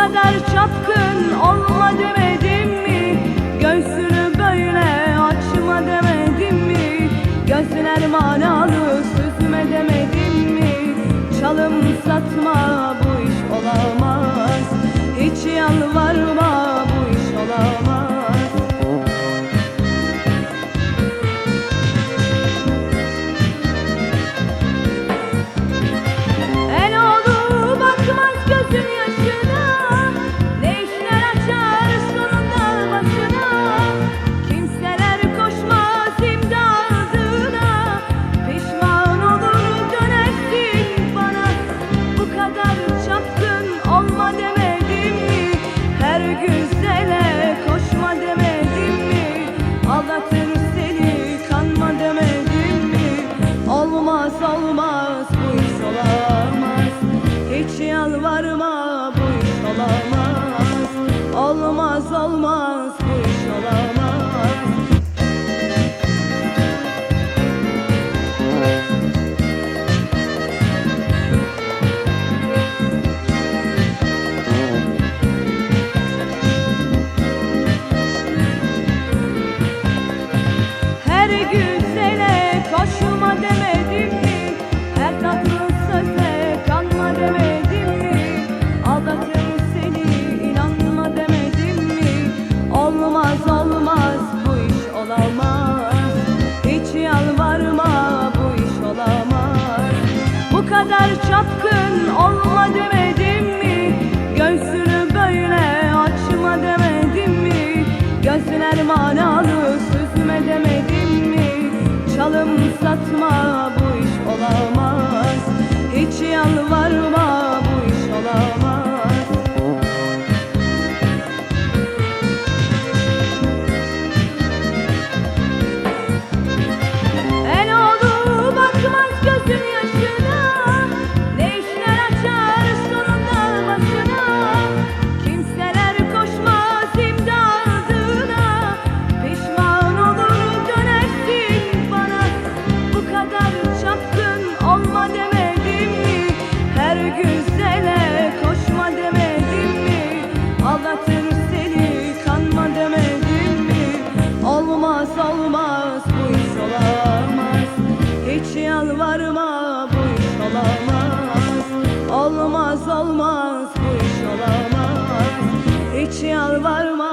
kadar çapkın olma demedim mi? Göğsünü böyle açma demedim mi? Gözler manalı süzme demedim mi? Çalım satma olmaz olmaz bu iş olamaz. Hiç yalvarma bu iş olamaz. Olmaz olmaz. kadar çapkın olma düme varma bu iş olamaz. Olmaz olmaz bu iş olamaz. Hiç yalvarma